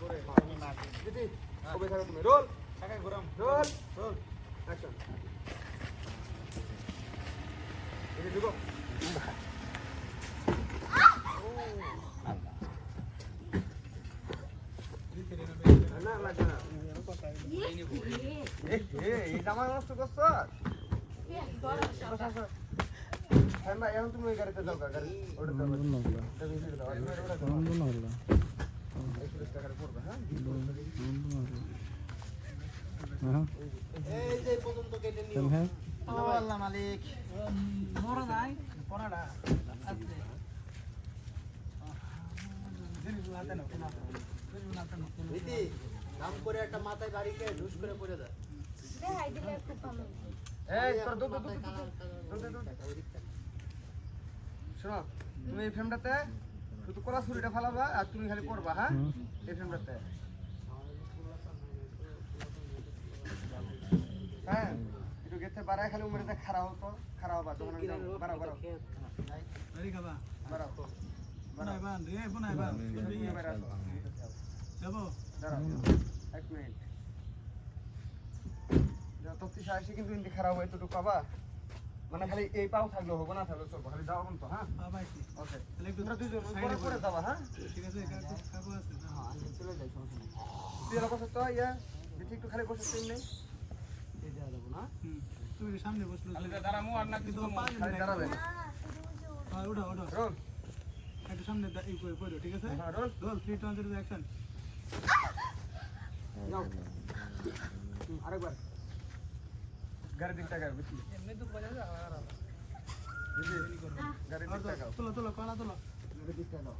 দিদি কবে থাকো তুমি? রোল। রোল। রোল। অ্যাকশন দিদি ঢুকো। না লাগবে না। এ এ এই জামা নষ্ট করছ? হ্যাঁ এখন তুমি গাড়িতে যাও গাড়ি। ওটা দাও এটা বেশি দাও আর তুমি ওটা দাও একশো টাকার পড়বে হ্যাঁ এই যে পর্যন্ত কেটে নিও আল্লাহ মালিক মরে নাই পনাটা আছে নাম করে একটা মাথায় বাড়িকে ঢুস করে পড়ে দেয় দেখাই দিলে খুব ভালো এই তোর দুধ দুধ দুধ দুধ শোনো তুমি এই ফ্রেমটাতে শুধু কলা ছুরিটা ফালাবা আর তুমি খালি পড়বা হ্যাঁ? এই ফ্রেমটাতে। খাবা। যাব। এক মিনিট। যত তিসা কিন্তু ইন্দি খারাপ হয় এতটুকু পাবা মানে খালি এই পাও থাকলে হবে না থাকলে চলবো খালি যাওয়া তো হ্যাঁ? ওকে। তোমরা দুজন যাবা হ্যাঁ? ঠিক আছে কাকু আছে চলে যাই সমস্যা নেই। তুই বসে তো ইয়া একটু খালি বসে নেই দেওয়া যাব না। হুম। তুমি সামনে বসল। দাঁড়ামু আর না কিন্তু দাঁড়াবে। হ্যাঁ ওঠো ওঠো। রোল। একটু সামনে ই করে পড়ো ঠিক আছে? হ্যাঁ roll. Roll three two zero action যাও। আরেকবার। গাড়ির দিকটা গাও বেশি এমনি তো বাজা যা আর বুঝলি? গাড়ির দিকটা গাও। তোলো তোলো কলা তোলো। গাড়ির দিকটা গাও।